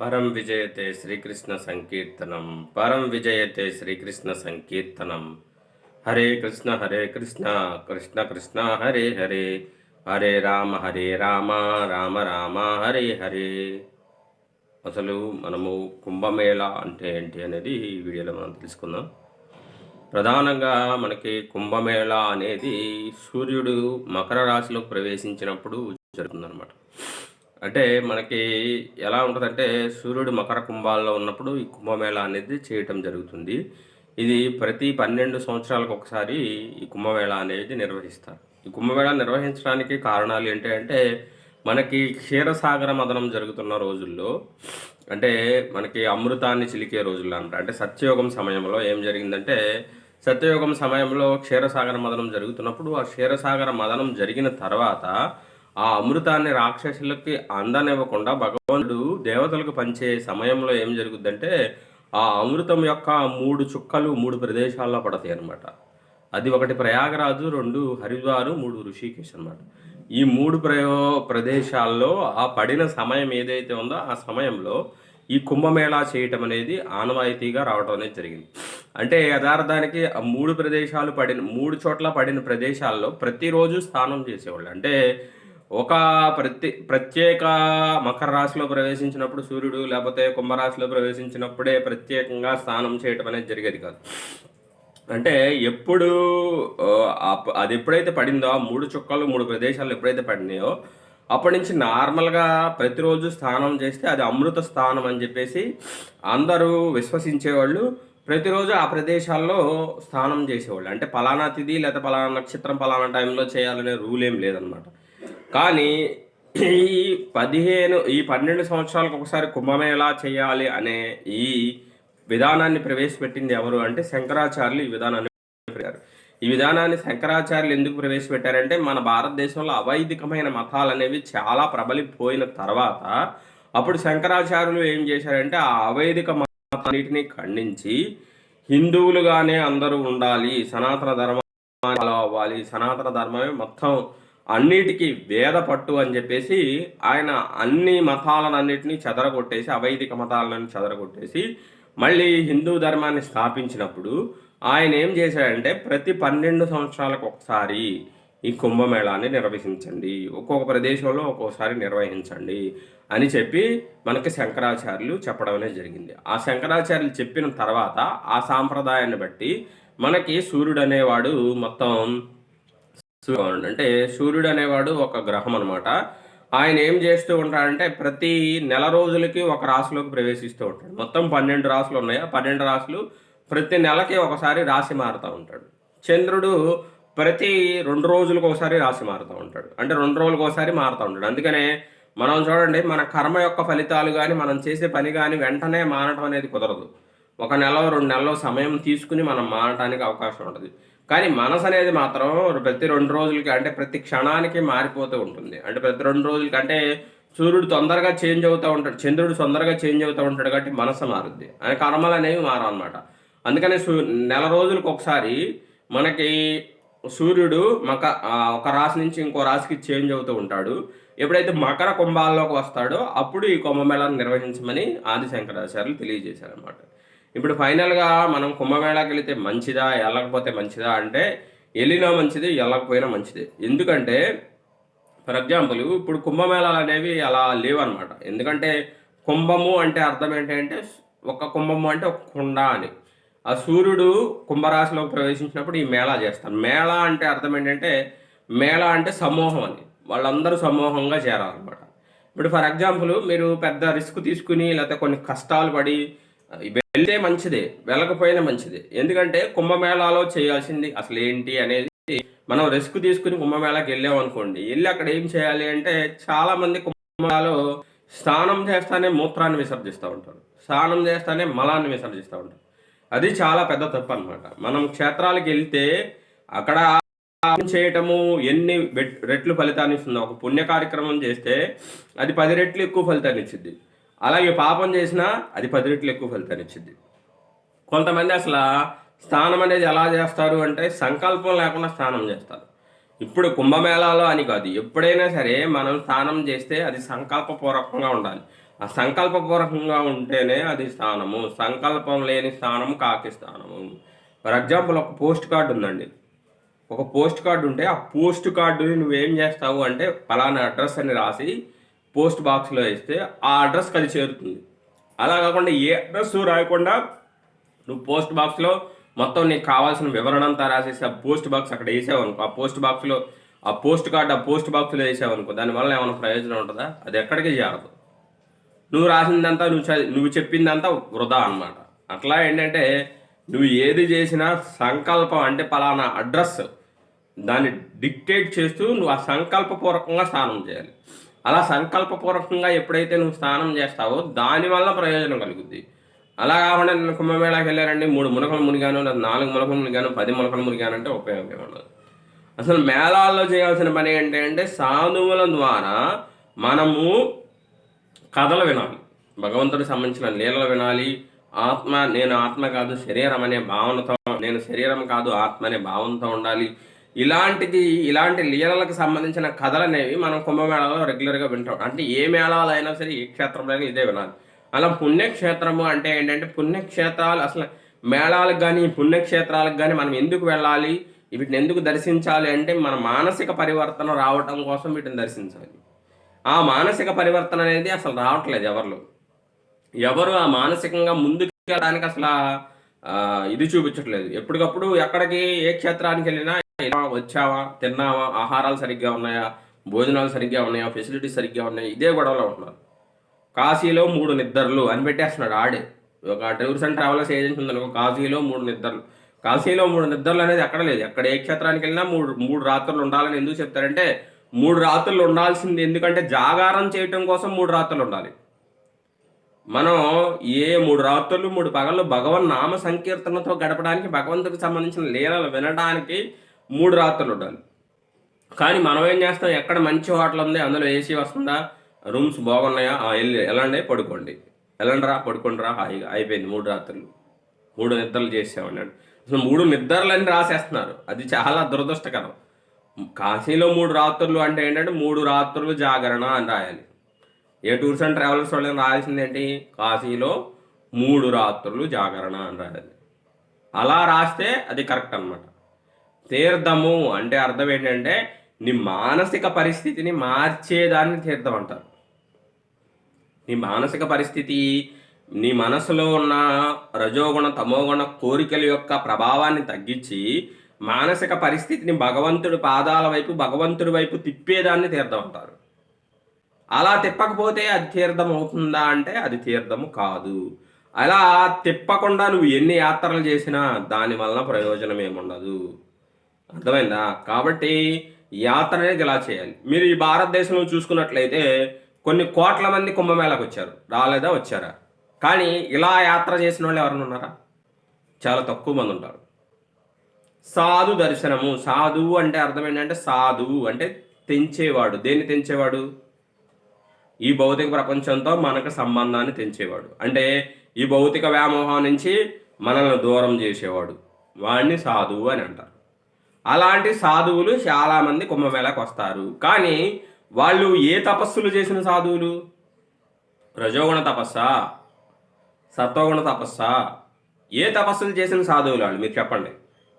పరం విజయతే శ్రీకృష్ణ సంకీర్తనం పరం విజయతే శ్రీకృష్ణ సంకీర్తనం. హరే కృష్ణ హరే కృష్ణ కృష్ణ కృష్ణ హరే హరే. హరే రామ హరే రామ రామ రామ హరే హరే. అసలు మనము కుంభమేళ అంటే ఏంటి అనేది ఈ వీడియోలో మనం తెలుసుకుందాం. ప్రధానంగా మనకి కుంభమేళ అనేది సూర్యుడు మకర రాశిలో ప్రవేశించినప్పుడు జరుగుతుందన్నమాట. అంటే మనకి ఎలా ఉంటుందంటే సూర్యుడు మకర కుంభాల్లో ఉన్నప్పుడు ఈ కుంభమేళ అనేది చేయటం జరుగుతుంది. ఇది ప్రతి పన్నెండు సంవత్సరాలకు ఒకసారి ఈ కుంభమేళ అనేది నిర్వహిస్తారు. ఈ కుంభమేళ నిర్వహించడానికి కారణాలు ఏంటి అంటే మనకి క్షీరసాగర మదనం జరుగుతున్న రోజుల్లో అంటే మనకి అమృతాన్ని చిలికే రోజుల్లో అంటారు అంటే సత్యయోగం సమయంలో ఏం జరిగిందంటే సత్యయోగం సమయంలో క్షీరసాగర మదనం జరుగుతున్నప్పుడు ఆ క్షీరసాగర మదనం జరిగిన తర్వాత ఆ అమృతాన్ని రాక్షసులకి అందనివ్వకుండా భగవంతుడు దేవతలకు పంచే సమయంలో ఏం జరుగుద్దంటే ఆ అమృతం యొక్క మూడు చుక్కలు మూడు ప్రదేశాల్లో పడతాయి అన్నమాట. అది ఒకటి ప్రయాగరాజు రెండు హరిద్వారు మూడు ఋషికేశ్ అన్నమాట. ఈ మూడు ప్రయో ప్రదేశాల్లో ఆ పడిన సమయం ఏదైతే ఉందో ఆ సమయంలో ఈ కుంభమేళా చేయటం అనేది ఆనవాయితీగా రావడం అనేది జరిగింది. అంటే యథార్థానికి ఆ మూడు ప్రదేశాలు పడిన మూడు చోట్ల పడిన ప్రదేశాల్లో ప్రతిరోజు స్నానం చేసేవాళ్ళు. అంటే ఒక ప్రత్యే ప్రత్యేక మకర రాశిలో ప్రవేశించినప్పుడు సూర్యుడు లేకపోతే కుంభరాశిలో ప్రవేశించినప్పుడే ప్రత్యేకంగా స్నానం చేయటం అనేది జరిగేది కాదు. అంటే ఎప్పుడు అప్- అది ఎప్పుడైతే పడిందో ఆ మూడు చుక్కలు మూడు ప్రదేశాలు ఎప్పుడైతే పడినాయో అప్పటి నుంచి నార్మల్గా ప్రతిరోజు స్నానం చేస్తే అది అమృత స్థానం అని చెప్పేసి అందరూ విశ్వసించేవాళ్ళు. ప్రతిరోజు ఆ ప్రదేశాల్లో స్నానం చేసేవాళ్ళు. అంటే పలానా తిథి లేదా పలానా నక్షత్రం పలానా టైంలో చేయాలనే రూల్ ఏం లేదనమాట కానీ ఈ పదిహేను ఈ పన్నెండు సంవత్సరాలకు ఒకసారి కుంభమేళా చేయాలి అనే ఈ విధానాన్ని ప్రవేశపెట్టింది ఎవరు అంటే శంకరాచార్యులు ఈ విధానాన్ని పెట్టారు ఈ విధానాన్ని శంకరాచార్యులు ఎందుకు ప్రవేశపెట్టారంటే మన భారతదేశంలో అవైదికమైన మతాలు అనేవి చాలా ప్రబలిపోయిన తర్వాత అప్పుడు శంకరాచార్యులు ఏం చేశారంటే ఆ అవైదిక మతాన్నిటిని ఖండించి హిందువులుగానే అందరూ ఉండాలి సనాతన ధర్మం అవ్వాలి సనాతన ధర్మమే మొత్తం అన్నిటికీ వేద పట్టు అని చెప్పేసి ఆయన అన్ని మతాలన్నింటినీ చెదరగొట్టేసి అవైదిక మతాలను చెదరగొట్టేసి మళ్ళీ హిందూ ధర్మాన్ని స్థాపించినప్పుడు ఆయన ఏం చేశాడంటే ప్రతి పన్నెండు సంవత్సరాలకు ఒకసారి ఈ కుంభమేళాన్ని నిర్వహించండి. ఒక్కొక్క ప్రదేశంలో ఒక్కోసారి నిర్వహించండి అని చెప్పి మనకి శంకరాచార్యులు చెప్పడం అనేది జరిగింది. ఆ శంకరాచార్యులు చెప్పిన తర్వాత ఆ సాంప్రదాయాన్ని బట్టి మనకి సూర్యుడు అనేవాడు మొత్తం అంటే సూర్యుడు అనేవాడు ఒక గ్రహం అనమాట ఆయన ఏం చేస్తూ ఉంటాడంటే ప్రతి నెల రోజులకి ఒక రాశిలోకి ప్రవేశిస్తూ ఉంటాడు. మొత్తం పన్నెండు రాశులు ఉన్నాయి. ఆ పన్నెండు రాశులు ప్రతి నెలకి ఒకసారి రాశి మారుతూ ఉంటాడు. చంద్రుడు ప్రతి రెండు రోజులకు ఒకసారి రాశి మారుతూ ఉంటాడు. అంటే రెండు రోజులకు ఒకసారి మారుతూ ఉంటాడు. అందుకనే మనం చూడండి మన కర్మ యొక్క ఫలితాలు కానీ మనం చేసే పని కానీ వెంటనే మారటం అనేది కుదరదు. ఒక నెల రెండు నెలలు సమయం తీసుకుని మనం మారటానికి అవకాశం ఉంటుంది. కానీ మనసు అనేది మాత్రం ప్రతి రెండు రోజులకి అంటే ప్రతి క్షణానికి మారిపోతూ ఉంటుంది. అంటే ప్రతి రెండు రోజులకి అంటే సూర్యుడు తొందరగా చేంజ్ అవుతూ ఉంటాడు చంద్రుడు తొందరగా చేంజ్ అవుతూ ఉంటాడు కాబట్టి మనసు మారుద్ది. అని కర్మలు అనేవి మారన్నమాట. అందుకనే సూ నెల రోజులకు ఒకసారి మనకి సూర్యుడు మక ఒక రాశి నుంచి ఇంకో రాశికి చేంజ్ అవుతూ ఉంటాడు. ఎప్పుడైతే మకర కుంభాల్లోకి వస్తాడో అప్పుడు ఈ కుంభమేళాన్ని నిర్వహించమని ఆది శంకరాచార్యులు తెలియజేశారనమాట ఇప్పుడు ఫైనల్గా మనం కుంభమేళాకి వెళితే మంచిదా వెళ్ళకపోతే మంచిదా అంటే వెళ్ళినా మంచిది వెళ్ళకపోయినా మంచిది. ఎందుకంటే ఫర్ ఎగ్జాంపుల్ ఇప్పుడు కుంభమేళాలు అనేవి అలా లేవన్నమాట. ఎందుకంటే కుంభము అంటే అర్థం ఏంటంటే ఒక కుంభము అంటే ఒక కుండ అని. ఆ సూర్యుడు కుంభరాశిలో ప్రవేశించినప్పుడు ఈ మేళా చేస్తారు మేళా అంటే అర్థం ఏంటంటే మేళా అంటే సమూహం అని. వాళ్ళందరూ సమూహంగా చేరాలన్నమాట. ఇప్పుడు ఫర్ ఎగ్జాంపుల్ మీరు పెద్ద రిస్క్ తీసుకుని లేకపోతే కొన్ని కష్టాలు పడి వెళ్తే మంచిదే వెళ్ళకపోయినా మంచిదే. ఎందుకంటే కుంభమేళాలో చేయాల్సింది అసలు ఏంటి అనేది మనం రిస్క్ తీసుకుని కుంభమేళాకి వెళ్ళాం అనుకోండి వెళ్ళి అక్కడ ఏం చేయాలి అంటే చాలా మంది కుంభమేళాలో స్నానం చేస్తానే మూత్రాన్ని విసర్జిస్తూ ఉంటారు. స్నానం చేస్తానే మలాన్ని విసర్జిస్తూ ఉంటారు. అది చాలా పెద్ద తప్పు అనమాట మనం క్షేత్రాలకు వెళ్తే అక్కడ చేయటము ఎన్ని రెట్లు ఫలితాన్ని ఇస్తుందో ఒక పుణ్య కార్యక్రమం చేస్తే అది పది రెట్లు ఎక్కువ ఫలితాన్ని ఇచ్చింది అలాగే పాపం చేసినా అది పది రెట్లు ఎక్కువ ఫలితాన్ని ఇచ్చింది కొంతమంది అసలు స్నానం అనేది ఎలా చేస్తారు అంటే సంకల్పం లేకుండా స్నానం చేస్తారు. ఇప్పుడు కుంభమేళాలో అని కాదు ఎప్పుడైనా సరే మనం స్నానం చేస్తే అది సంకల్పపూర్వకంగా ఉండాలి. ఆ సంకల్పపూర్వకంగా ఉంటేనే అది స్థానము సంకల్పం లేని స్థానము కాకి స్థానము ఫర్ ఎగ్జాంపుల్ ఒక పోస్ట్ కార్డు ఉందండి. ఒక పోస్ట్ కార్డు ఉంటే ఆ పోస్ట్ కార్డుని నువ్వేం చేస్తావు అంటే ఫలానా అడ్రస్ అని రాసి పోస్ట్ బాక్స్లో వేస్తే ఆ అడ్రస్కి అది చేరుతుంది. అలా కాకుండా ఏ అడ్రస్ రాయకుండా నువ్వు పోస్ట్ బాక్స్లో మొత్తం నీకు కావాల్సిన వివరణ అంతా రాసేసి ఆ పోస్ట్ బాక్స్ అక్కడ వేసావనుకో ఆ పోస్ట్ బాక్స్లో ఆ పోస్ట్ కార్డ్ ఆ పోస్ట్ బాక్స్లో వేసావనుకో దానివల్ల ఏమైనా ప్రయోజనం ఉంటుందా? అది ఎక్కడికి చేరదు. నువ్వు రాసిందంతా నువ్వు చ- నువ్వు చెప్పిందంతా వృధా అన్నమాట. అట్లా ఏంటంటే నువ్వు ఏది చేసినా సంకల్పం అంటే పలానా అడ్రస్ దాన్ని డిక్టేట్ చేస్తూ నువ్వు ఆ సంకల్పపూర్వకంగా స్నానం చేయాలి. అలా సంకల్పపూర్వకంగా ఎప్పుడైతే నువ్వు స్నానం చేస్తావో దానివల్ల ప్రయోజనం కలుగుద్ది. అలా కాకుండా నేను కుంభమేళాకి వెళ్ళారండి మూడు మునకలు మునిగాను లేదా నాలుగు మునకలు మునిగాను పది మునకలు మునిగానంటే ఉపయోగం ఏమన్నది అసలు మేళాల్లో చేయాల్సిన పని ఏంటి అంటే సాధువుల ద్వారా మనము కథలు వినాలి. భగవంతుడికి సంబంధించిన లీలలు వినాలి. ఆత్మ నేను ఆత్మ కాదు శరీరం అనే భావనతో నేను శరీరం కాదు ఆత్మ అనే భావనతో ఉండాలి. ఇలాంటిది ఇలాంటి లీలలకు సంబంధించిన కథలు అనేవి మనం కుంభమేళాలో రెగ్యులర్గా వింటాం. అంటే ఏ మేళాలు అయినా సరే ఏ క్షేత్రంలో అయినా ఇదే వినాలి. అలా పుణ్యక్షేత్రము అంటే ఏంటంటే పుణ్యక్షేత్రాలు అసలు మేళాలకు కానీ పుణ్యక్షేత్రాలకు కానీ మనం ఎందుకు వెళ్ళాలి? వీటిని ఎందుకు దర్శించాలి అంటే మన మానసిక పరివర్తన రావటం కోసం వీటిని దర్శించాలి. ఆ మానసిక పరివర్తన అనేది అసలు రావట్లేదు ఎవరిలో. ఎవరు ఆ మానసికంగా ముందుకు వెళ్ళడానికి అసలు ఇది చూపించట్లేదు. ఎప్పటికప్పుడు ఎక్కడికి ఏ క్షేత్రానికి వెళ్ళినా ఇలా వచ్చావా? తిన్నావా? ఆహారాలు సరిగ్గా ఉన్నాయా? భోజనాలు సరిగ్గా ఉన్నాయా? ఫెసిలిటీస్ సరిగ్గా ఉన్నాయా? ఇదే గొడవలో ఉంటున్నారు కాశీలో మూడు నిద్రలు అని పెట్టేస్తున్నాడు ఆడే. ఒక టూర్స్ అండ్ ట్రావెలర్స్ ఏజెన్సీ ఉందనుకో కాశీలో మూడు నిద్రలు. కాశీలో మూడు నిద్రలు అనేది ఎక్కడ లేదు. ఎక్కడ ఏ క్షేత్రానికి వెళ్ళినా మూడు మూడు రాత్రులు ఉండాలని ఎందుకు చెప్తారంటే మూడు రాత్రులు ఉండాల్సింది ఎందుకంటే జాగారం చేయటం కోసం మూడు రాత్రులు ఉండాలి. మనం ఏ మూడు రాత్రులు మూడు పగళ్ళు భగవన్ నామ సంకీర్తనతో గడపడానికి భగవంతుడికి సంబంధించిన లీలలు వినడానికి మూడు రాత్రులు ఉండాలి. కానీ మనం ఏం చేస్తాం? ఎక్కడ మంచి హోటల్ ఉంది అందులో ఏసీ వస్తుందా? రూమ్స్ బాగున్నాయా? వెళ్ళి వెళ్ళండి పడుకోండి. వెళ్ళండి రా పడుకోండి రా హాయిగా. అయిపోయింది మూడు రాత్రులు. మూడు నిద్రలు చేసామన్నాడు అసలు మూడు నిద్రలని రాసేస్తున్నారు. అది చాలా దురదృష్టకరం. కాశీలో మూడు రాత్రులు అంటే ఏంటంటే మూడు రాత్రులు జాగరణ అని రాయాలి. ఏ టూర్స్ అండ్ ట్రావెలర్స్ వాళ్ళని రాయాల్సింది ఏంటి? కాశీలో మూడు రాత్రులు జాగరణ అని రాయాలి. అలా రాస్తే అది కరెక్ట్ అన్నమాట. తీర్థము అంటే అర్థం ఏంటంటే నీ మానసిక పరిస్థితిని మార్చేదాన్ని తీర్థం అంటారు. నీ మానసిక పరిస్థితి నీ మనసులో ఉన్న రజోగుణ తమోగుణ కోరికల యొక్క ప్రభావాన్ని తగ్గించి మానసిక పరిస్థితిని భగవంతుడి పాదాల వైపు భగవంతుడి వైపు తిప్పేదాన్ని తీర్థం అంటారు. అలా తిప్పకపోతే అది తీర్థం అవుతుందా అంటే అది తీర్థము కాదు. అలా తిప్పకుండా నువ్వు ఎన్ని యాత్రలు చేసినా దాని వలన ప్రయోజనం ఏముండదు. అర్థమైందా? కాబట్టి యాత్ర అనేది ఇలా చేయాలి మీరు ఈ భారతదేశంలో చూసుకున్నట్లయితే కొన్ని కోట్ల మంది కుంభమేళకు వచ్చారు. రాలేదా? వచ్చారా? కానీ ఇలా యాత్ర చేసిన వాళ్ళు ఎవరైనా ఉన్నారా? చాలా తక్కువ మంది ఉంటారు. సాధు దర్శనము. సాధువు అంటే అర్థం ఏంటంటే సాధువు అంటే తెంచేవాడు. దేన్ని తెంచేవాడు? ఈ భౌతిక ప్రపంచంతో మనకు సంబంధాన్ని తెంచేవాడు. అంటే ఈ భౌతిక వ్యామోహం నుంచి మనల్ని దూరం చేసేవాడు. వాడిని సాధువు అని అంటారు. అలాంటి సాధువులు చాలామంది కుంభమేళకు వస్తారు కానీ వాళ్ళు ఏ తపస్సులు చేసిన సాధువులు? రజోగుణ తపస్సా? సత్వగుణ తపస్సా? ఏ తపస్సులు చేసిన సాధువులు వాళ్ళు? మీరు చెప్పండి.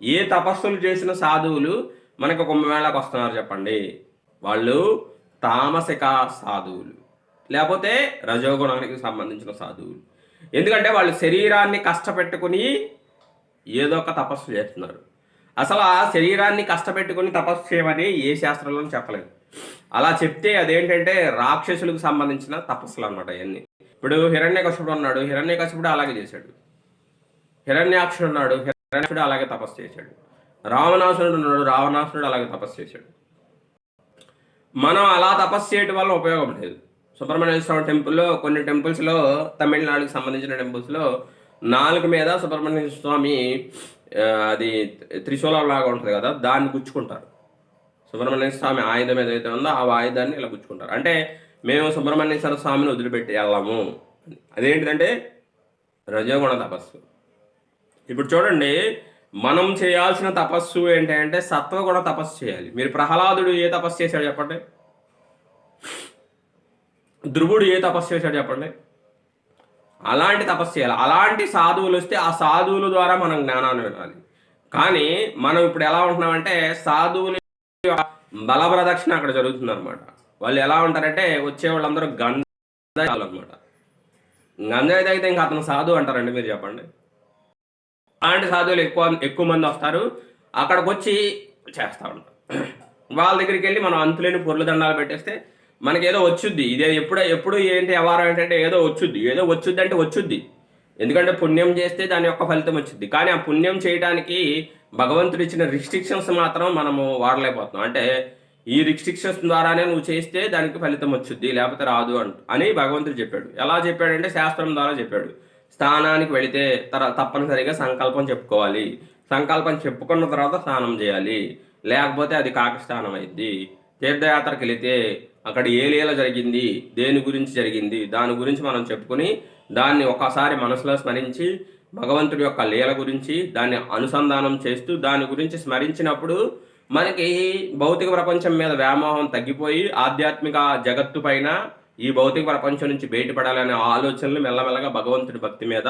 ఏ తపస్సులు చేసిన సాధువులు మనకు కుంభమేళకు వస్తున్నారు చెప్పండి? వాళ్ళు తామసిక సాధువులు. లేకపోతే రజోగుణానికి సంబంధించిన సాధువులు. ఎందుకంటే వాళ్ళు శరీరాన్ని కష్టపెట్టుకుని ఏదో ఒక తపస్సు చేస్తున్నారు. అసలు ఆ శరీరాన్ని కష్టపెట్టుకుని తపస్సు చేయమని ఏ శాస్త్రంలోనూ చెప్పలేదు. అలా చెప్తే అదేంటంటే రాక్షసులకు సంబంధించిన తపస్సులు అనమాట అవన్నీ ఇప్పుడు హిరణ్యకశిపుడు ఉన్నాడు హిరణ్యకశిపుడు అలాగే చేశాడు. హిరణ్యాక్షుడు ఉన్నాడు హిరణ్యాక్షుడు అలాగే తపస్సు చేశాడు. రావణాసురుడు ఉన్నాడు రావణాసురుడు అలాగే తపస్సు చేశాడు. మనం అలా తపస్సు చేయడం వల్ల ఉపయోగం లేదు. సుబ్రహ్మణ్య స్వామి టెంపుల్లో కొన్ని టెంపుల్స్లో తమిళనాడుకి సంబంధించిన టెంపుల్స్లో నాలుగు మీద సుబ్రహ్మణ్య స్వామి అది త్రిశూలం లాగా ఉంటుంది కదా దాన్ని గుచ్చుకుంటారు. సుబ్రహ్మణ్య స్వామి ఆయుధం ఏదైతే ఉందో ఆ ఆయుధాన్ని ఇలా గుచ్చుకుంటారు. అంటే మేము సుబ్రహ్మణ్యేశ్వర స్వామిని వదిలిపెట్టి వెళ్ళాము. అదేంటిదంటే రజోగుణ తపస్సు. ఇప్పుడు చూడండి మనం చేయాల్సిన తపస్సు ఏంటంటే సత్వగుణ తపస్సు చేయాలి. మీరు ప్రహ్లాదుడు ఏ తపస్సు చేశాడు చెప్పండి? ధ్రువుడు ఏ తపస్సు చేశాడు చెప్పండి? అలాంటి తపస్సు చేయాలి. అలాంటి సాధువులు వస్తే ఆ సాధువుల ద్వారా మనం జ్ఞానాన్ని వినాలి. కానీ మనం ఇప్పుడు ఎలా ఉంటున్నామంటే సాధువుల యొక్క బల ప్రదక్షిణ అక్కడ జరుగుతుంది అనమాట వాళ్ళు ఎలా ఉంటారంటే వచ్చే వాళ్ళందరూ గంజాయి అనమాట గంజాయి తాగితే ఇంకా అతను సాధువు అంటారండి మీరు చెప్పండి. అలాంటి సాధువులు ఎక్కువ ఎక్కువ మంది వస్తారు. అక్కడికి వచ్చి చేస్తూ ఉంటారు. వాళ్ళ దగ్గరికి వెళ్ళి మనం అంతులేని పొర్లు దండాలు పెట్టేస్తే మనకి ఏదో వచ్చుద్ది. ఇదే ఎప్పుడు ఎప్పుడు ఏంటి వ్యవహారం ఏంటంటే ఏదో వచ్చుద్ది. ఏదో వచ్చుద్ది అంటే వచ్చుద్ది. ఎందుకంటే పుణ్యం చేస్తే దాని యొక్క ఫలితం వచ్చింది కానీ ఆ పుణ్యం చేయడానికి భగవంతుడు ఇచ్చిన రిస్ట్రిక్షన్స్ మాత్రం మనము వాడలేకపోతున్నాం. అంటే ఈ రిస్ట్రిక్షన్స్ ద్వారానే నువ్వు చేస్తే దానికి ఫలితం వచ్చుద్ది లేకపోతే రాదు అంట అని భగవంతుడు చెప్పాడు. ఎలా చెప్పాడంటే శాస్త్రం ద్వారా చెప్పాడు. స్నానానికి వెళితే తర తప్పనిసరిగా సంకల్పం చెప్పుకోవాలి. సంకల్పం చెప్పుకున్న తర్వాత స్నానం చేయాలి. లేకపోతే అది కాకి స్నానం అయింది తీర్థయాత్రకు వెళితే అక్కడ ఏ లీల జరిగింది? దేని గురించి జరిగింది? దాని గురించి మనం చెప్పుకొని దాన్ని ఒకసారి మనసులో స్మరించి భగవంతుడి యొక్క లీల గురించి దాన్ని అనుసంధానం చేస్తూ దాని గురించి స్మరించినప్పుడు మనకి భౌతిక ప్రపంచం మీద వ్యామోహం తగ్గిపోయి ఆధ్యాత్మిక జగత్తు పైన ఈ భౌతిక ప్రపంచం నుంచి బయటపడాలనే ఆలోచనలు మెల్లమెల్లగా భగవంతుడి భక్తి మీద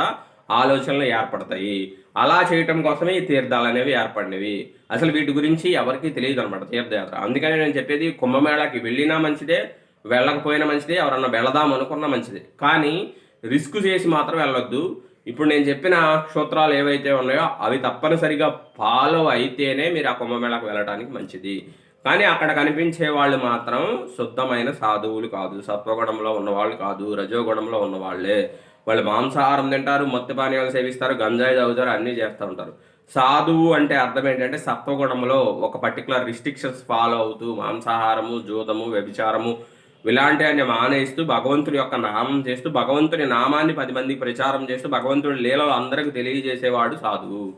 ఆలోచనలు ఏర్పడతాయి. అలా చేయటం కోసమే ఈ తీర్థాలు అనేవి ఏర్పడినవి. అసలు వీటి గురించి ఎవరికీ తెలియదు అనమాట తీర్థయాత్ర. అందుకని నేను చెప్పేది కుంభమేళాకి వెళ్ళినా మంచిదే వెళ్ళకపోయినా మంచిదే ఎవరన్నా వెళదాం అనుకున్నా మంచిదే. కానీ రిస్క్ చేసి మాత్రం వెళ్ళొద్దు. ఇప్పుడు నేను చెప్పిన క్షేత్రాలు ఏవైతే ఉన్నాయో అవి తప్పనిసరిగా ఫాలో అయితేనే మీరు ఆ కుంభమేళాకు వెళ్ళడానికి మంచిది. కానీ అక్కడ కనిపించే వాళ్ళు మాత్రం శుద్ధమైన సాధువులు కాదు. సత్వగుణంలో ఉన్నవాళ్ళు కాదు రజోగుణంలో ఉన్నవాళ్ళే. వాళ్ళు మాంసాహారం తింటారు మత్తు పానీయాలు సేవిస్తారు గంజాయి తాగుతారు అన్నీ చేస్తూ ఉంటారు. సాధువు అంటే అర్థం ఏంటంటే సత్వగుణంలో ఒక పర్టికులర్ రిస్ట్రిక్షన్స్ ఫాలో అవుతూ మాంసాహారము జూదము వ్యభిచారము ఇలాంటివన్నీ మానేస్తూ భగవంతుడి యొక్క నామం చేస్తూ భగవంతుని నామాన్ని పది మందికి ప్రచారం చేస్తూ భగవంతుడి లీలలు అందరికి తెలియజేసేవాడు సాధువు.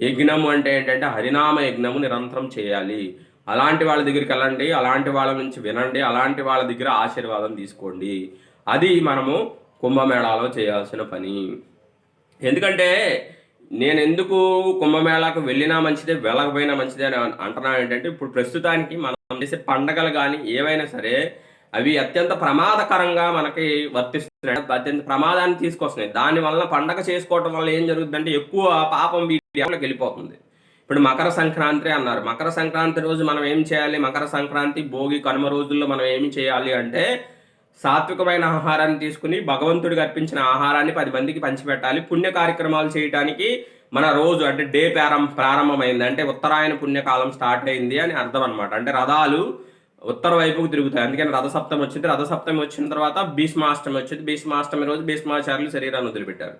యజ్ఞము అంటే ఏంటంటే హరినామ యజ్ఞము నిరంతరం చేయాలి. అలాంటి వాళ్ళ దగ్గరికి వెళ్ళండి అలాంటి వాళ్ళ నుంచి వినండి అలాంటి వాళ్ళ దగ్గర ఆశీర్వాదం తీసుకోండి. అది మనము కుంభమేళాలో చేయాల్సిన పని. ఎందుకంటే నేను ఎందుకు కుంభమేళాకు వెళ్ళినా మంచిదే వెళ్ళకపోయినా మంచిదే అని అంటున్నా ఏంటంటే ఇప్పుడు ప్రస్తుతానికి మనం చేసే పండగలు కానీ ఏవైనా సరే అవి అత్యంత ప్రమాదకరంగా మనకి వర్తిస్తున్నాయి. అత్యంత ప్రమాదాన్ని తీసుకొస్తున్నాయి. దానివల్ల పండగ చేసుకోవటం వల్ల ఏం జరుగుతుందంటే ఎక్కువ పాపం వీటిలోకి వెళ్ళిపోతుంది. ఇప్పుడు మకర సంక్రాంతి అన్నారు. మకర సంక్రాంతి రోజు మనం ఏం చేయాలి? మకర సంక్రాంతి భోగి కనుమ రోజుల్లో మనం ఏం చేయాలి అంటే సాత్వికమైన ఆహారాన్ని తీసుకుని భగవంతుడికి అర్పించిన ఆహారాన్ని పది మందికి పంచిపెట్టాలి. పుణ్య కార్యక్రమాలు చేయడానికి మన రోజు అంటే డే ప్రారం ప్రారంభమైంది. అంటే ఉత్తరాయణ పుణ్యకాలం స్టార్ట్ అయింది అని అర్థం అనమాట అంటే రథాలు ఉత్తర వైపుకు తిరుగుతాయి. అందుకని రథసప్తమి వచ్చింది. రథసప్తమి వచ్చిన తర్వాత భీష్మాష్టమి వచ్చింది. భీష్మాష్టమి రోజు భీష్మాచార్యులు శరీరాన్ని వదిలిపెట్టారు.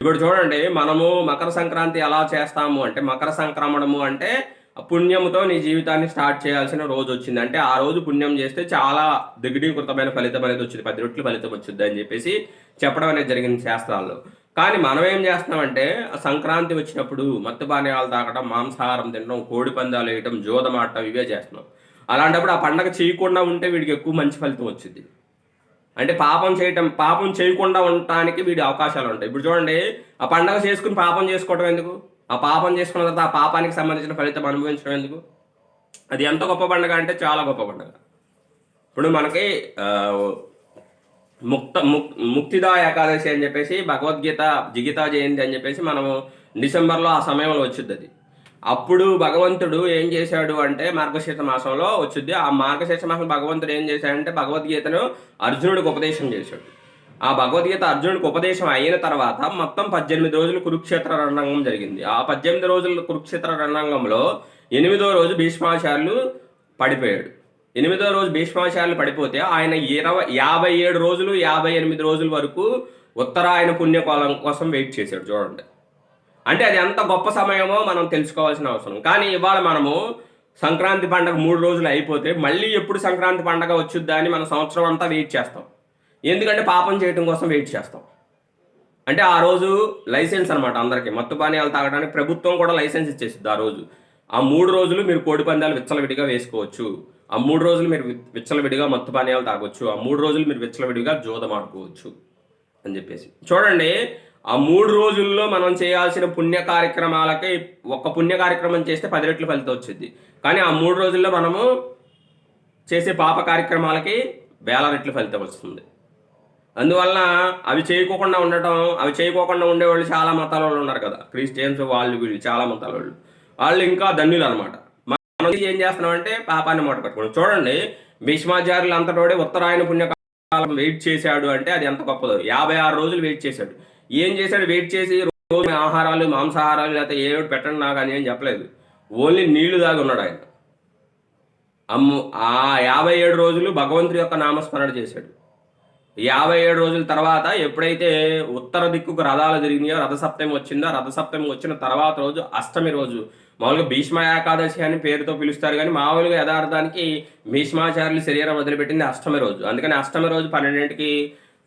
ఇప్పుడు చూడండి మనము మకర సంక్రాంతి ఎలా చేస్తాము అంటే మకర సంక్రమణము అంటే పుణ్యముతో నీ జీవితాన్ని స్టార్ట్ చేయాల్సిన రోజు వచ్చింది. అంటే ఆ రోజు పుణ్యం చేస్తే చాలా దిగ్డీకృతమైన ఫలితం అనేది వచ్చింది. పది రొట్లు ఫలితం వచ్చింది అని చెప్పేసి చెప్పడం అనేది జరిగింది శాస్త్రాల్లో. కానీ మనం ఏం చేస్తున్నామంటే సంక్రాంతి వచ్చినప్పుడు మత్తు పానీయాలు తాగడం మాంసాహారం తినడం కోడి పందాలు వేయటం ఆడటం ఇవే చేస్తున్నాం. అలాంటప్పుడు ఆ పండగ చేయకుండా ఉంటే వీడికి ఎక్కువ మంచి ఫలితం వచ్చింది. అంటే పాపం చేయటం పాపం చేయకుండా ఉండటానికి వీడి అవకాశాలు ఉంటాయి. ఇప్పుడు చూడండి ఆ పండగ చేసుకుని పాపం చేసుకోవడం ఎందుకు? ఆ పాపం చేసుకున్న తర్వాత ఆ పాపానికి సంబంధించిన ఫలితం అనుభవించడం ఎందుకు? అది ఎంత గొప్ప పండగ అంటే చాలా గొప్ప పండుగ. ఇప్పుడు మనకి ముక్త ముక్ ముక్తిదా ఏకాదశి అని చెప్పేసి భగవద్గీత జిగితా జయంతి అని చెప్పేసి మనము డిసెంబర్లో ఆ సమయంలో వచ్చింది అది. అప్పుడు భగవంతుడు ఏం చేశాడు అంటే మార్గశీర్ష మాసంలో వచ్చింది. ఆ మార్గశీర్ష మాసం భగవంతుడు ఏం చేశాడంటే భగవద్గీతను అర్జునుడికి ఉపదేశం చేశాడు. ఆ భగవద్గీత అర్జునుడికి ఉపదేశం అయిన తర్వాత మొత్తం పద్దెనిమిది రోజులు కురుక్షేత్ర రణరంగం జరిగింది. ఆ పద్దెనిమిది రోజుల కురుక్షేత్ర రణరంగంలో ఎనిమిదో రోజు భీష్మాచార్యులు పడిపోయాడు. ఎనిమిదో రోజు భీష్మాచార్యులు పడిపోతే ఆయన ఇరవై యాభై ఏడు రోజులు యాభై ఎనిమిది రోజుల వరకు ఉత్తరాయణ పుణ్యకాలం కోసం వెయిట్ చేశాడు చూడండి. అంటే అది ఎంత గొప్ప సమయమో మనం తెలుసుకోవాల్సిన అవసరం. కానీ ఇవాళ మనము సంక్రాంతి పండగ మూడు రోజులు అయిపోతే మళ్ళీ ఎప్పుడు సంక్రాంతి పండగ వచ్చుద్దా అని మనం సంవత్సరం అంతా వెయిట్ చేస్తాం. ఎందుకంటే పాపం చేయటం కోసం వెయిట్ చేస్తాం. అంటే ఆ రోజు లైసెన్స్ అనమాట అందరికీ. మత్తు పానీయాలు తాగడానికి ప్రభుత్వం కూడా లైసెన్స్ ఇచ్చేసింది ఆ రోజు. ఆ మూడు రోజులు మీరు కోడి పందాలు విచ్చలవిడిగా వేసుకోవచ్చు. ఆ మూడు రోజులు మీరు విచ్చలవిడిగా మత్తు పానీయాలు తాగొచ్చు. ఆ మూడు రోజులు మీరు విచ్చలవిడిగా జోదం ఆడుకోవచ్చు అని చెప్పేసి. చూడండి ఆ మూడు రోజుల్లో మనం చేయాల్సిన పుణ్య కార్యక్రమాలకి ఒక పుణ్య కార్యక్రమం చేస్తే పది రెట్లు ఫలితం వచ్చింది. కానీ ఆ మూడు రోజుల్లో మనము చేసే పాప కార్యక్రమాలకి వేల రెట్లు ఫలితం వస్తుంది. అందువలన అవి చేయకోకుండా ఉండటం అవి చేయకోకుండా ఉండేవాళ్ళు చాలా మతాల వాళ్ళు ఉన్నారు కదా. క్రిస్టియన్స్ వాళ్ళు వీళ్ళు చాలా మతాల వాళ్ళు. వాళ్ళు ఇంకా ధన్యులు అనమాట మనం ఏం చేస్తున్నామంటే పాపాన్ని మూట కట్టుకోండి చూడండి భీష్మాచార్యులు అంతటోడే ఉత్తరాయణ పుణ్యకాలం వెయిట్ చేశాడు అంటే అది ఎంత గొప్పదో. యాభై ఆరు రోజులు వెయిట్ చేశాడు. ఏం చేశాడు? వెయిట్ చేసి రోజు ఆహారాలు మాంసాహారాలు లేకపోతే ఏ పెట్టండి నాకు అని ఏం చెప్పలేదు. ఓన్లీ నీళ్ళు దాగి ఉన్నాడు ఆయన. అమ్ము ఆ యాభై ఏడు రోజులు భగవంతుడి యొక్క నామస్మరణ చేశాడు. యాభై ఏడు రోజుల తర్వాత ఎప్పుడైతే ఉత్తర దిక్కుకు రథాలు జరిగినాయో రథసప్తమి వచ్చిందో రథసప్తమి వచ్చిన తర్వాత రోజు అష్టమి రోజు. మామూలుగా భీష్మ ఏకాదశి అని పేరుతో పిలుస్తారు కానీ మామూలుగా యథార్థానికి భీష్మాచార్యులు శరీరం వదిలిపెట్టింది అష్టమి రోజు. అందుకని అష్టమి రోజు పన్నెండింటికి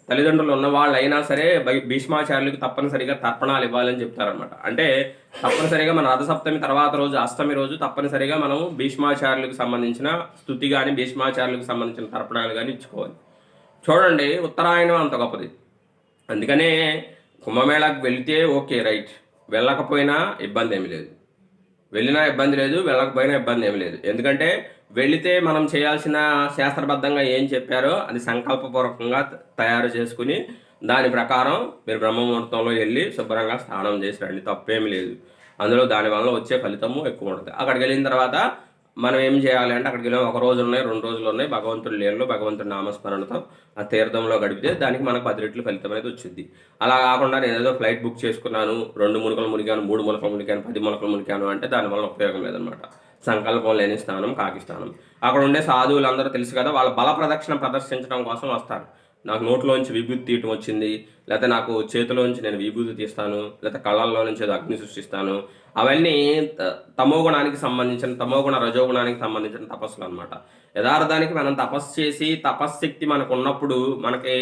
తల్లిదండ్రులు ఉన్న వాళ్ళు అయినా సరే భీష్మాచార్యులకు తప్పనిసరిగా తర్పణాలు ఇవ్వాలని చెప్తారనమాట అంటే తప్పనిసరిగా మన రథసప్తమి తర్వాత రోజు అష్టమి రోజు తప్పనిసరిగా మనం భీష్మాచార్యులకు సంబంధించిన స్థుతి కానీ భీష్మాచార్యులకు సంబంధించిన తర్పణాలు కానీ ఇచ్చుకోవాలి. చూడండి ఉత్తరాయణం అంత గొప్పది. అందుకనే కుంభమేళాకు వెళితే ఓకే రైట్. వెళ్ళకపోయినా ఇబ్బంది ఏమి లేదు. వెళ్ళినా ఇబ్బంది లేదు వెళ్ళకపోయినా ఇబ్బంది ఏమి లేదు. ఎందుకంటే వెళితే మనం చేయాల్సిన శాస్త్రబద్ధంగా ఏం చెప్పారో అది సంకల్పపూర్వకంగా తయారు చేసుకుని దాని ప్రకారం మీరు బ్రహ్మముహూర్తంలో వెళ్ళి శుభ్రంగా స్నానం చేసి రండి తప్పేమి లేదు. అందులో దానివల్ల వచ్చే ఫలితము ఎక్కువ ఉంటుంది. అక్కడికి వెళ్ళిన తర్వాత మనం ఏం చేయాలి అంటే అక్కడికి వెళ్ళాం. ఒక రోజు ఉన్నాయి రెండు రోజులు ఉన్నాయి. భగవంతుడి లేళ్ళు భగవంతుడి నామస్మరణతో ఆ తీర్థంలో గడిపితే దానికి మనకు పది రెట్లు ఫలితం అనేది వచ్చింది. అలా కాకుండా నేను ఏదో ఫ్లైట్ బుక్ చేసుకున్నాను రెండు మునకలు మునిగాను మూడు మునకలు మునిగాను పది మునకలు మునిగాను అంటే దానివల్ల ఉపయోగం లేదనమాట సంకల్పం లేని స్థానం కాకి స్థానం అక్కడ ఉండే సాధువులందరూ తెలుసు కదా వాళ్ళ బల ప్రదక్షిణ ప్రదర్శించడం కోసం వస్తారు. నాకు నోట్లోంచి విభూతి తీయటం వచ్చింది. లేకపోతే నాకు చేతిలోంచి నేను విభూతి తీస్తాను. లేకపోతే కళ్ళల్లో నుంచి ఏదో అగ్ని సృష్టిస్తాను. అవన్నీ త- తమోగుణానికి సంబంధించిన తమోగుణ రజోగుణానికి సంబంధించిన తపస్సులు అనమాట యథార్థానికి మనం తపస్సు చేసి తపశ్శక్తి మనకు ఉన్నప్పుడు మనకి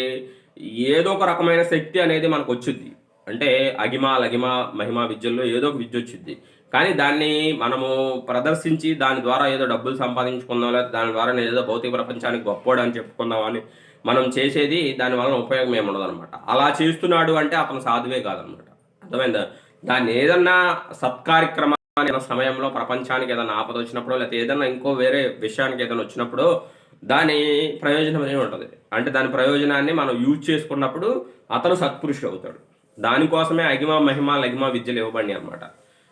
ఏదో ఒక రకమైన శక్తి అనేది మనకు వచ్చింది అంటే అగిమ లగిమ మహిమ విద్యల్లో ఏదో ఒక విద్య వచ్చింది కానీ దాన్ని మనము ప్రదర్శించి దాని ద్వారా ఏదో డబ్బులు సంపాదించుకుందాం లేదా దాని ద్వారా నేను ఏదో భౌతిక ప్రపంచానికి గొప్పోడు అని చెప్పుకుందాం అని మనం చేసేది దాని వలన ఉపయోగం ఏమి ఉండదన్నమాట అలా చేస్తున్నాడు అంటే అతను సాధువే కాదనమాట అర్థమైందా? దాన్ని ఏదన్నా సత్కార్యక్రమాన్ని సమయంలో ప్రపంచానికి ఏదైనా ఆపద వచ్చినప్పుడు లేకపోతే ఏదైనా ఇంకో వేరే విషయానికి ఏదైనా వచ్చినప్పుడు దాని ప్రయోజనం అనేది ఉంటుంది. అంటే దాని ప్రయోజనాన్ని మనం యూజ్ చేసుకున్నప్పుడు అతను సత్పురుషుడు అవుతాడు. దానికోసమే అగిమ మహిమ లగిమ విద్యలు ఇవ్వబడి అనమాట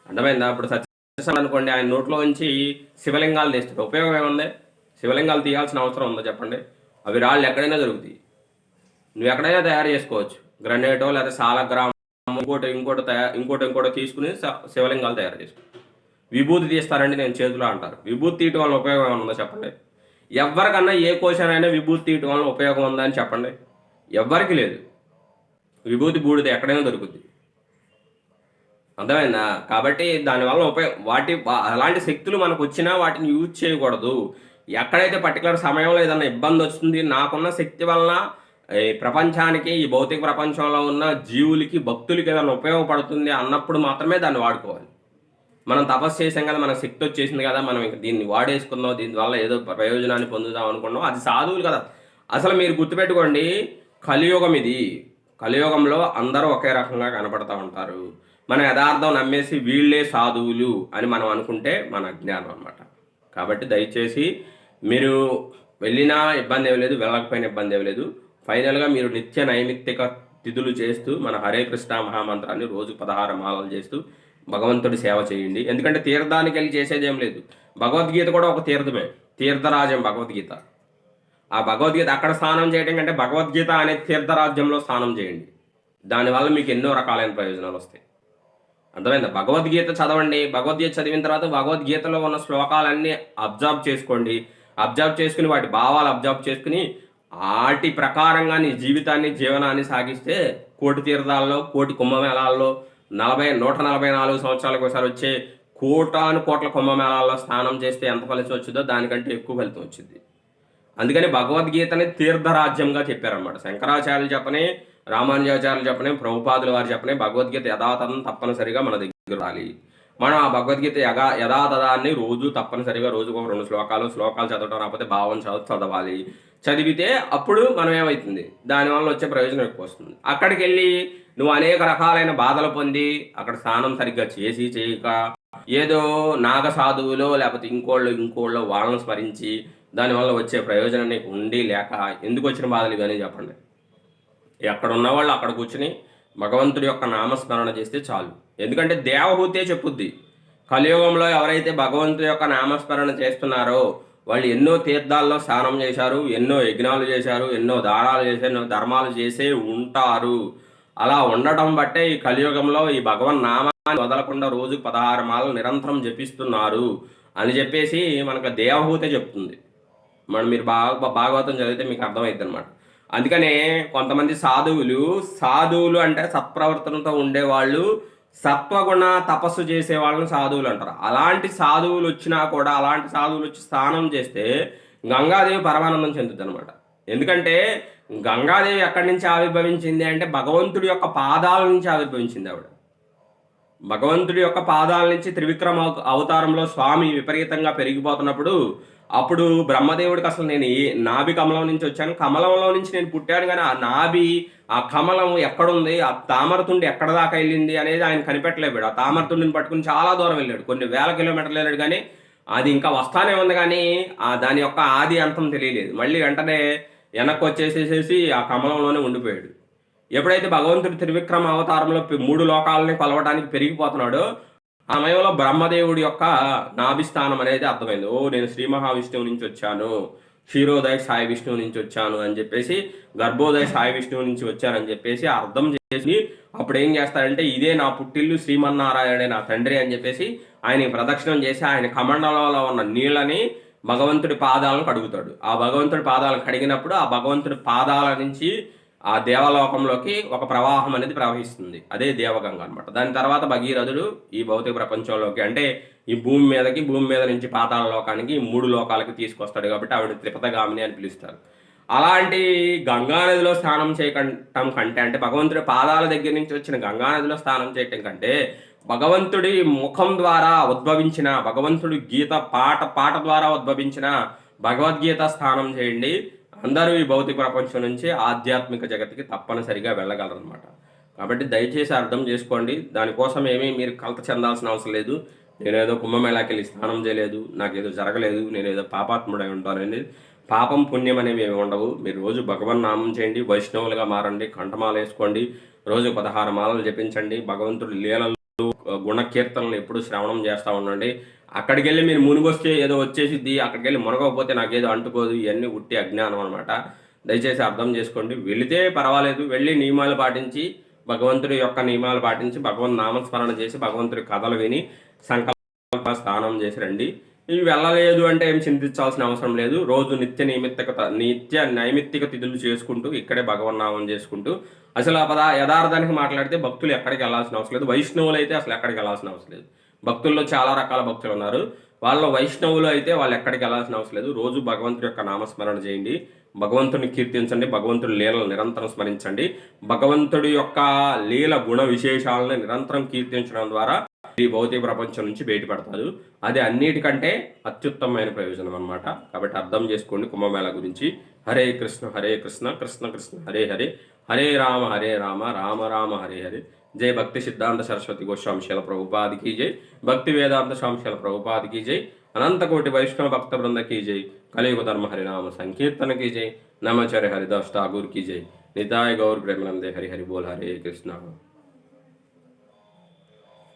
అర్థమైందా? ఇప్పుడు సత్యం అనుకోండి ఆయన నోట్లో నుంచి శివలింగాలు తీస్తాడు. ఉపయోగం ఏముంది? శివలింగాలు తీయాల్సిన అవసరం ఉందో చెప్పండి? అవి రాళ్ళు ఎక్కడైనా దొరుకుతాయి. నువ్వు ఎక్కడైనా తయారు చేసుకోవచ్చు. గ్రనేటో లేదా సాలగ్రామ్. ఇంకోటి ఇంకోటి తయారు ఇంకోటి ఇంకోటి తీసుకుని శివలింగాలు తయారు చేసుకుంటారు విభూతి తీస్తారండి నేను చేతిలో అంటారు. విభూతి తీయటం వల్ల ఉపయోగం ఏమైనా ఉందో చెప్పండి? ఎవరికన్నా ఏ కోశానైనా విభూతి తీయటం వల్ల ఉపయోగం ఉందా అని చెప్పండి. ఎవ్వరికి లేదు. విభూతి బూడిద ఎక్కడైనా దొరుకుద్ది. అర్థమైందా? కాబట్టి దానివల్ల ఉపయోగం వాటి అలాంటి శక్తులు మనకు వచ్చినా వాటిని యూజ్ చేయకూడదు. ఎక్కడైతే పర్టికులర్ సమయంలో ఏదైనా ఇబ్బంది వస్తుంది నాకున్న శక్తి వలన ఈ ప్రపంచానికి ఈ భౌతిక ప్రపంచంలో ఉన్న జీవులకి భక్తులకి ఏదైనా ఉపయోగపడుతుంది అన్నప్పుడు మాత్రమే దాన్ని వాడుకోవాలి. మనం తపస్సు చేసాం కదా మనకు శక్తి వచ్చేసింది కదా మనం ఇంకా దీన్ని వాడేసుకుందాం దీని వల్ల ఏదో ప్రయోజనాన్ని పొందుదాం అనుకున్నాం. అది సాధువులు కదా. అసలు మీరు గుర్తుపెట్టుకోండి కలియుగం ఇది. కలియుగంలో అందరూ ఒకే రకంగా కనపడతా ఉంటారు. మన యథార్థం నమ్మేసి వీళ్ళే సాధువులు అని మనం అనుకుంటే మన అజ్ఞానం అన్నమాట. కాబట్టి దయచేసి మీరు వెళ్ళినా ఇబ్బంది ఏమి లేదు వెళ్ళకపోయినా ఇబ్బంది ఏమి లేదు. ఫైనల్గా మీరు నిత్య నైమిత్తిక తిథులు చేస్తూ మన హరే కృష్ణ మహామంత్రాన్ని రోజు పదహారు మాలలు చేస్తూ భగవంతుడి సేవ చేయండి. ఎందుకంటే తీర్థానికి వెళ్ళి చేసేది ఏం లేదు. భగవద్గీత కూడా ఒక తీర్థమే. తీర్థరాజ్యం భగవద్గీత. ఆ భగవద్గీత అక్కడ స్నానం చేయడం కంటే భగవద్గీత అనే తీర్థరాజ్యంలో స్నానం చేయండి. దానివల్ల మీకు ఎన్నో రకాలైన ప్రయోజనాలు వస్తాయి. అర్థమైందా? భగవద్గీత చదవండి. భగవద్గీత చదివిన తర్వాత భగవద్గీతలో ఉన్న శ్లోకాలన్నీ అబ్జర్వ్ చేసుకోండి. అబ్జర్వ్ చేసుకుని వాటి భావాలు అబ్జర్వ్ చేసుకుని వాటి ప్రకారంగా నీ జీవితాన్ని జీవనాన్ని సాగిస్తే కోటి తీర్థాల్లో కోటి కుంభమేళాల్లో నలభై నూట నలభై నాలుగు సంవత్సరాలకు ఒకసారి వచ్చే కోటాను కోట్ల కుంభమేళాల్లో స్నానం చేస్తే ఎంత ఫలితం వచ్చిందో దానికంటే ఎక్కువ ఫలితం వచ్చింది. అందుకని భగవద్గీతని తీర్థరాజ్యంగా చెప్పారన్నమాట. శంకరాచార్యులు చెప్పని రామానుజాచార్యులు చెప్పని ప్రభుపాదుల వారు చెప్పని భగవద్గీత యథాతథం తప్పనిసరిగా మన దగ్గర రాలి. మనం ఆ భగవద్గీత యగా యథాతథాన్ని రోజు తప్పనిసరిగా రోజుకు ఒక రెండు శ్లోకాలు శ్లోకాలు చదవడం రాకపోతే భావం చదువు చదవాలి. చదివితే అప్పుడు మనం ఏమవుతుంది దానివల్ల వచ్చే ప్రయోజనం ఎక్కువ వస్తుంది. అక్కడికి వెళ్ళి నువ్వు అనేక రకాలైన బాధలు పొంది అక్కడ స్నానం సరిగ్గా చేసి చేయక ఏదో నాగ సాధువులో లేకపోతే ఇంకోళ్ళు ఇంకోళ్ళు వాళ్ళను స్మరించి దానివల్ల వచ్చే ప్రయోజనం నీకు ఉండి లేక ఎందుకు వచ్చిన బాధలు ఇవన్నీ చెప్పండి. ఎక్కడ ఉన్నవాళ్ళు అక్కడ కూర్చుని భగవంతుడి యొక్క నామస్మరణ చేస్తే చాలు. ఎందుకంటే దేవహూతే చెప్పుద్ది. కలియుగంలో ఎవరైతే భగవంతుడి యొక్క నామస్మరణ చేస్తున్నారో వాళ్ళు ఎన్నో తీర్థాల్లో స్నానం చేశారు ఎన్నో యజ్ఞాలు చేశారు ఎన్నో దానాలు చేశారు ఎన్నో ధర్మాలు చేసే ఉంటారు. అలా ఉండటం బట్టే ఈ కలియుగంలో ఈ భగవన్ నామాన్ని వదలకుండా రోజు పదహారు మాలలు నిరంతరం జపిస్తున్నారు అని చెప్పేసి మనకు దేవహూతే చెప్తుంది. మనం మీరు బాగా భాగవతం చదివితే మీకు అర్థమైద్ది అనమాట అందుకనే కొంతమంది సాధువులు సాధువులు అంటే సత్ప్రవర్తనతో ఉండేవాళ్ళు సత్వగుణ తపస్సు చేసే వాళ్ళని సాధువులు అంటారు. అలాంటి సాధువులు వచ్చినా కూడా అలాంటి సాధువులు వచ్చి స్నానం చేస్తే గంగాదేవి పరమానందం చెందుతుంది అనమాట ఎందుకంటే గంగాదేవి ఎక్కడి నుంచి ఆవిర్భవించింది అంటే భగవంతుడి యొక్క పాదాల నుంచి ఆవిర్భవించింది ఆవిడ. భగవంతుడి యొక్క పాదాల నుంచి త్రివిక్రమ అవతారంలో స్వామి విపరీతంగా పెరిగిపోతున్నప్పుడు అప్పుడు బ్రహ్మదేవుడికి అసలు నేను ఏ నాభి కమలం నుంచి వచ్చాను. కమలంలో నుంచి నేను పుట్టాను కానీ ఆ నాభి ఆ కమలం ఎక్కడుంది? ఆ తామరతుండి ఎక్కడ దాకా వెళ్ళింది అనేది ఆయన కనిపెట్టలేడు ఆ తామరతుండిని పట్టుకుని చాలా దూరం వెళ్ళాడు. కొన్ని వేల కిలోమీటర్లు వెళ్ళాడు కానీ అది ఇంకా వస్తానే ఉంది కానీ ఆ దాని యొక్క ఆది అంతం తెలియలేదు. మళ్ళీ వెంటనే వెనక్కి వచ్చేసేసేసి ఆ కమలంలోనే ఉండిపోయాడు. ఎప్పుడైతే భగవంతుడు త్రివిక్రమ అవతారంలో మూడు లోకాలని కొలవడానికి పెరిగిపోతున్నాడో ఆ సమయంలో బ్రహ్మదేవుడి యొక్క నాభిస్థానం అనేది అర్థమైంది. ఓ నేను శ్రీ మహావిష్ణువు నుంచి వచ్చాను. క్షీరోదయ సాయి విష్ణువు నుంచి వచ్చాను అని చెప్పేసి గర్భోదయ సాయి విష్ణువు నుంచి వచ్చానని చెప్పేసి అర్థం చేసి అప్పుడు ఏం చేస్తారంటే ఇదే నా పుట్టిల్లు శ్రీమన్నారాయణే నా తండ్రి అని చెప్పేసి ఆయన ప్రదక్షిణం చేసి ఆయన కమండలంలో ఉన్న నీళ్ళని భగవంతుడి పాదాలను కడుగుతాడు. ఆ భగవంతుడి పాదాలను కడిగినప్పుడు ఆ భగవంతుడి పాదాల నుంచి ఆ దేవలోకంలోకి ఒక ప్రవాహం అనేది ప్రవహిస్తుంది. అదే దేవగంగ అనమాట దాని తర్వాత భగీరథుడు ఈ భౌతిక ప్రపంచంలోకి అంటే ఈ భూమి మీదకి భూమి మీద నుంచి పాతాల లోకానికి మూడు లోకాలకి తీసుకొస్తాడు కాబట్టి ఆవిడ త్రిపతగామిని అని పిలుస్తారు. అలాంటి గంగానదిలో స్నానం చేయటం కంటే అంటే భగవంతుడి పాదాల దగ్గర నుంచి వచ్చిన గంగానదిలో స్నానం చేయటం కంటే భగవంతుడి ముఖం ద్వారా ఉద్భవించిన భగవంతుడి గీత పాట పాట ద్వారా ఉద్భవించిన భగవద్గీత స్నానం చేయండి. అందరూ ఈ భౌతిక ప్రపంచం నుంచి ఆధ్యాత్మిక జగత్తుకి తప్పనిసరిగా వెళ్ళగలరనమాట కాబట్టి దయచేసి అర్థం చేసుకోండి. దానికోసం ఏమీ మీరు కలత చెందాల్సిన అవసరం లేదు. నేనేదో కుంభమేళాకి వెళ్ళి స్నానం చేయలేదు నాకేదో జరగలేదు నేనేదో పాపాత్ముడై ఉంటానని పాపం పుణ్యం అనేవి ఏమి ఉండవు. మీరు రోజు భగవన్ నామం చేయండి వైష్ణవులుగా మారండి కంఠమాల వేసుకోండి రోజు పదహారు మాలలు జపించండి భగవంతుడి లీలలు గుణకీర్తనలు ఎప్పుడు శ్రవణం చేస్తూ ఉండండి. అక్కడికి వెళ్ళి మీరు మునిగొస్తే ఏదో వచ్చేసిద్ది అక్కడికి వెళ్ళి మునగకపోతే నాకేదో అంటుకోదు ఇవన్నీ ఉట్టి అజ్ఞానం అనమాట దయచేసి అర్థం చేసుకోండి. వెళితే పర్వాలేదు వెళ్ళి నియమాలు పాటించి భగవంతుడి యొక్క నియమాలు పాటించి భగవంత్ నామస్మరణ చేసి భగవంతుడి కథలు విని సంకల్ప స్నానం చేసి రండి. ఇవి వెళ్ళలేదు అంటే ఏం చింతించాల్సిన అవసరం లేదు. రోజు నిత్య నియమిత్తక నిత్య నైమిత్తిక తిథులు చేసుకుంటూ ఇక్కడే భగవన్నామం చేసుకుంటూ అసలు ఆ పద యథార్థానికి మాట్లాడితే భక్తులు ఎక్కడికి వెళ్ళాల్సిన అవసరం లేదు. వైష్ణవులు అయితే అసలు ఎక్కడికి వెళ్ళాల్సిన అవసరం లేదు. భక్తుల్లో చాలా రకాల భక్తులు ఉన్నారు. వాళ్ళ వైష్ణవులు అయితే వాళ్ళు ఎక్కడికి వెళ్ళాల్సిన అవసరం లేదు. రోజు భగవంతుడి యొక్క నామస్మరణ చేయండి. భగవంతుని కీర్తించండి. భగవంతుడి లీలను నిరంతరం స్మరించండి. భగవంతుడి యొక్క లీల గుణ విశేషాలను నిరంతరం కీర్తించడం ద్వారా ఈ భౌతిక ప్రపంచం నుంచి బయటపడతారు. అది అన్నిటికంటే అత్యుత్తమమైన ప్రయోజనం అన్నమాట. కాబట్టి అర్థం చేసుకోండి కుంభమేళ గురించి. హరే కృష్ణ హరే కృష్ణ కృష్ణ కృష్ణ హరే హరే. హరే రామ హరే రామ రామ రామ హరే హరే. జై భక్తి సిద్ధాంత సరస్వతి గోస్వామిశీల ప్రభుపాదికి జై. భక్తి వేదాంత స్వామిశీల ప్రభుపాదికి జై. అనంతకోటి వైష్ణవ భక్త బృందకి జై. కలియుగ ధర్మ హరినామ సంకీర్తనకి జై. నమచరి హరిదాస్ ఠాగూర్కి జై. నితాయ్ గౌర్ ప్రేమనందే హరిహరి బోల్ హరే కృష్ణ.